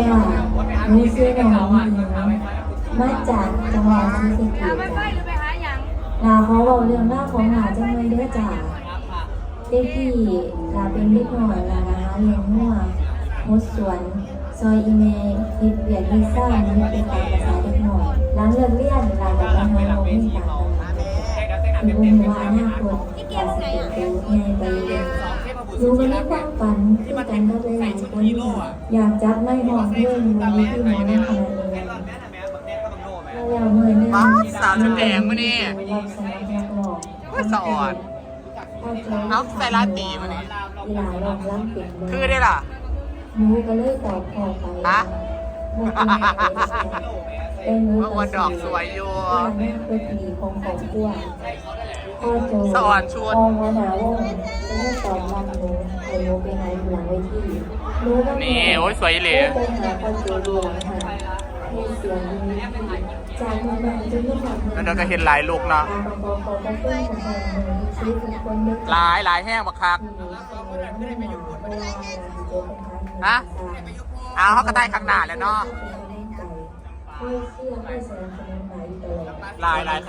สวัสดีจ้าหนูชื่อน้องหญิงมาจากจังหวัดศรีสะเกเอาษลาเขาบอกเรื่องหน้าของหลาจังเลยเด้อจ้าเด็กพี่ลาเป็นเด็กหน่อยลานะคะเลี้ยงหัวมดสวน ซอยอีเมลเฮ็ดเวียกเฮ็ดซ่านี่เป็นตามภาษาเด็กหน่อยหลังเลิกเรียนลาจะไปหาหมอที่ต่างจังหวัดคือบุญว่าอนา รู้วันนี้ความฝันคือกันก็เลยหลายคนอยากจับไม่หอมเพื่อนวันนี้ที่มอนั่งขนาดนี้เราเมื่อนึงสาวชุดแดงมานี่เนับนักหลอกว่าสอนเอาใส่ลาตีมานี่เวลาลองร่างเป็นคือได้ล่ะหนูก็เลยตอบพอไปฮะเป็นหนูว่าวันดอกสวยอยู่ว่าแม่เป็นดีของของกล้ว สะอ่อนชวนพ่อหัวหนาวงจะไม่ตอบรับหนูให้หนูไปหาอยู่หลังเวทีหนูก็นี่โอ้ยสวยอีหลีไปหาพ่อโจอยู่หลังหาให้เสียงจากเมืองนจนเมื่อวานแล้วเราก็เห็นหลายลูกเนาะหลายหลายแห้งบักคักฮะเอาเขาก็ได้ข้างหน้าแล้วเนาะหลายหลายค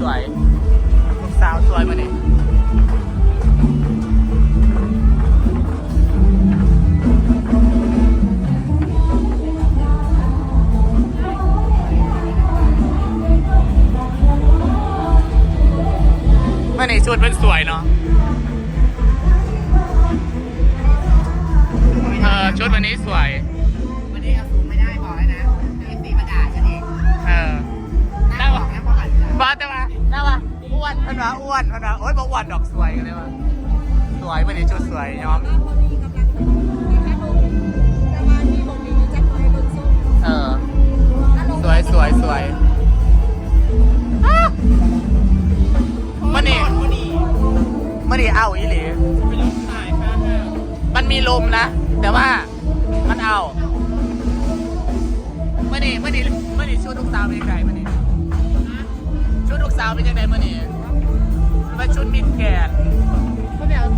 สวยสวยลูกสาวสวยมาเนี่ยมาเนี่ยชุดมันสวยเนาะเออชุดวันนี้สวย อ้วนเพันว่าอ้วนเพันว่าโอ๊ยบอกอ้วนดอกสวยกันเลยว่าสวยวันนี้ชุดสวยยอมเออสวยสวยสวยอ้าวมันนี่มันนี่เอาอีหลีไปลงถ่ายค่ะมันมีลมนะ แต่ว่ามันเอาเมื่อนี่เมื่อนี่เมื่อนี่ชุดลูกสาวเป็นยังไงเมื่อนี่ชุดลูกสาวเป็นยังไงเมื่อนี่มันชุดมิดแกนเขาแบบ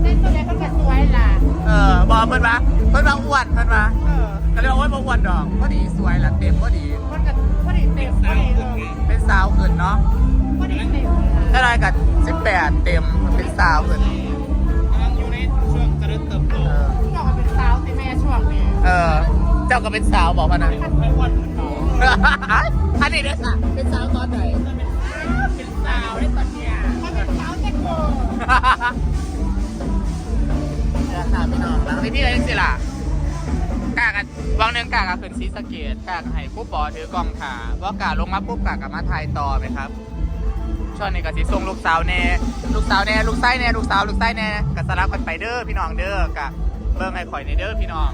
เส้นตัวเล็กก็จะสวยล่ะ เออบอกเพิ่นว่าเพิ่นว่าอ้วนเพิ่นว่าเออก็เลยบอกว่าบ่อ้วนดอกพอดีสวยละเต็มพอดี มันก็พอดีเต็มพอดีเออเป็นสาวขึ้นเนาะพอดีเต็มถ้าได้กับ18 เต็มเป็นสาวขึ้นกำลังอยู่ในช่วงเจริญเติบโตเออก็มาเป็นสาวสิแม่ช่วงนี้เออ เจ้าก็เป็นสาวบอกพะนะไม่อ้วนเหมือนเขาอันนี้เด้อค่ะเป็นสาวตอนไหนเป็น พี่อที่นี่สิล่ะกากันวางหนึ่งกากันขึ้นซีสะเกตกากันให้ผู้ปอถือกองขาเพราะกาลงมาปุ๊บกากับมาถ่ายต่อไหมครับช่วงนี้ก็สิส่งลูกสาวแน่ลูกสาวแน่ลูกไส้แน่ลูกสาวลูกไส้แน่ก็สลับกันไปเด้อพี่น้องเด้อกะเบิ่งให้ข่อยในเด้อพี่น้อง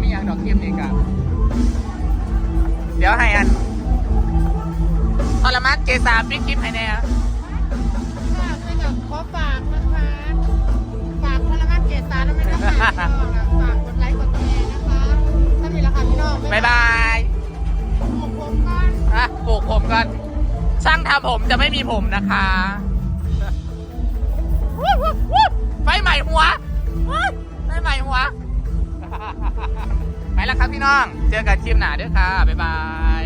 มีอย่างดอกเทียมนี่กะเดี๋ยวให้อันทรมานเกษาปิดคลิปให้แน่ กดไลค์กดแชร์นะคะ ถ้ามีราคาพี่น้องบ๊ายบายผมผมก่อนอะปลูกผมก่อน ช่างทำผมจะไม่มีผมนะคะไฟใหม่หัวไฟใหม่หัว ไปแล้วครับพี่น้อง เจอกันคลิปหน้าด้วยค่ะ บ๊ายบาย